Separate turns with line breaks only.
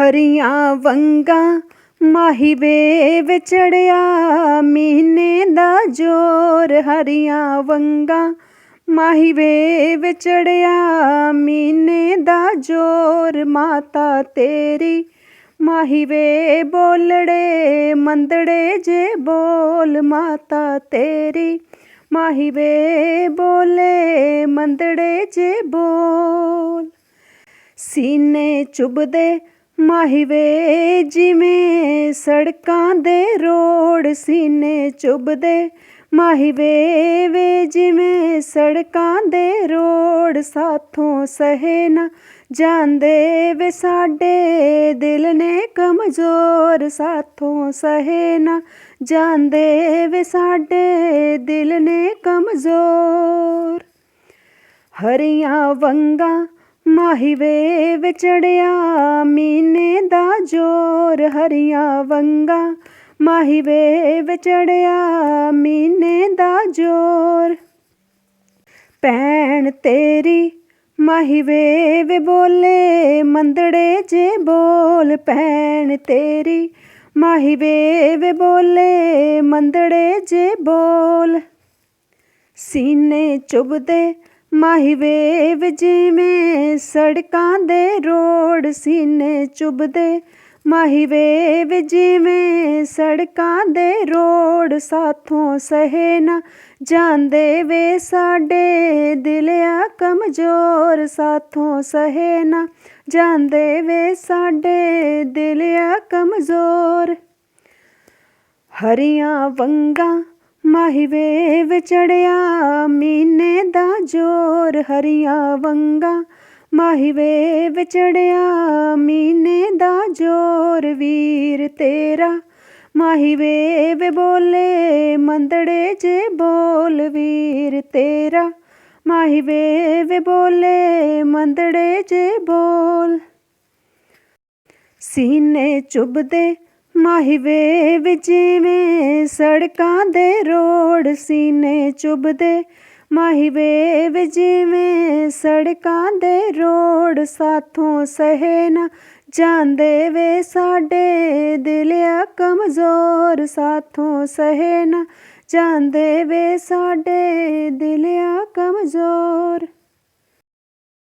ਹਰੀਆਂ ਵੰਗਾਂ ਮਾਹੀ ਵੇ ਵਿਚੜਿਆ। ਮਹੀਨੇ ਦਾ ਜੋਰ ਹਰੀਆਂ ਵੰਗਾਂ ਮਾਹੀ ਵੇ ਵਿਚੜਿਆ। ਮਹੀਨੇ ਦਾ ਜੋਰ ਮਾਤਾ ਤੇਰੀ ਮਾਹੀ ਵੇ ਬੋਲੜੇ ਮੰਦੜੇ ਜੇ ਬੋਲ ਮਾਤਾ ਤੇਰੀ ਮਾਹੀ ਵੇ ਬੋਲੇ ਮੰਦੜੇ ਜੇ ਬੋਲ। ਸੀਨੇ ਚੁਬਦੇ ਮਾਹੀ ਵੇ, ਜਿਵੇਂ ਸੜਕਾਂ ਦੇ ਰੋਡ ਸੀਨੇ ਚੁਬਦੇ ਮਾਹੀ ਵੇ, ਜਿਵੇਂ ਸੜਕਾਂ ਦੇ ਰੋਡ ਸਾਥੋਂ ਸਹੇ ਨਾ ਜਾਂਦੇ। ਵੇ, ਸਾਡੇ ਦਿਲ ਨੇ ਕਮਜ਼ੋਰ ਸਾਥੋਂ ਸਹੇ ਨਾ ਜਾਂਦੇ। ਵੇ, ਸਾਡੇ ਦਿਲ ਨੇ ਕਮਜ਼ੋਰ। ਹਰੀਆਂ ਵੰਗਾਂ ਮਾਹੀ ਵੇ ਵਿਚੜਿਆ, ਮੀਨੇ ਦਾ ਜੋਰ ਹਰੀਆਂ ਵੰਗਾਂ। ਮਾਹੀ ਵੇ ਵਿਚੜਿਆ, ਮੀਨੇ ਦਾ ਜੋਰ। ਭੈਣ ਤੇਰੀ, ਮਾਹੀ ਵੇ ਵੇ ਬੋਲੇ ਮੰਦੜੇ ਜੇ ਬੋਲ। ਭੈਣ ਤੇਰੀ, ਮਾਹੀ ਵੇ ਵੇ ਬੋਲੇ ਮੰਦੜੇ ਜੇ ਬੋਲ। ਸੀਨੇ ਚੁਬਦੇ ਮਾਹੀ ਜਿਵੇਂ ਸੜਕਾਂ ਦੇ ਰੋਡ ਸੀਨੇ ਚੁਬਦੇ। ਮਾਹੀ ਵੇਵ ਜਿਵੇਂ ਸੜਕਾਂ ਦੇ ਰੋਡ ਸਾਥੋਂ ਸਹੇ ਨਾ ਜਾਂਦੇ ਵੇ ਸਾਡੇ। ਦਿਲਿਆ ਕਮਜ਼ੋਰ ਸਾਥੋਂ ਸਹੇ ਨਾ ਜਾਂਦੇ ਵੇ ਸਾਡੇ। ਦਿਲਿਆ ਕਮਜ਼ੋਰ। ਹਰੀਆਂ ਵੰਗਾਂ ਮਾਹੀ ਵੇ ਵਿਚੜਿਆ ਮੀਨੇ ਦਾ ਜੋਰ ਹਰੀਆਂ ਵੰਗਾਂ। ਮਾਹੀ ਵੇ ਵਿਚੜਿਆ ਮੀਨੇ ਦਾ ਜੋਰ ਵੀਰ ਤੇਰਾ। ਮਾਹੀ ਵੇ ਵੇ ਬੋਲੇ, ਮੰਦੜੇ ਜੇ ਬੋਲ ਵੀਰ ਤੇਰਾ। ਮਾਹੀ ਵੇ ਵੇ ਬੋਲੇ, ਮੰਦੜੇ ਜੇ ਬੋਲ। ਸੀਨੇ ਚੁਬਦੇ ਮਾਹੀ ਵੇ ਜਿਵੇਂ ਸੜਕਾਂ ਦੇ ਰੋਡ ਸੀਨੇ ਚੁਬਦੇ ਮਾਹੀ ਵੇ ਜਿਵੇਂ ਸੜਕਾਂ ਦੇ ਰੋਡ ਸਾਥੋਂ ਸਹੇ ਨਾ ਜਾਂਦੇ ਵੇ ਸਾਡੇ ਦਿਲਿਆ ਕਮਜ਼ੋਰ ਸਾਥੋਂ ਸਹੇ ਨਾ ਜਾਂਦੇ ਵੇ ਸਾਡੇ ਦਿਲਿਆ ਕਮਜ਼ੋਰ।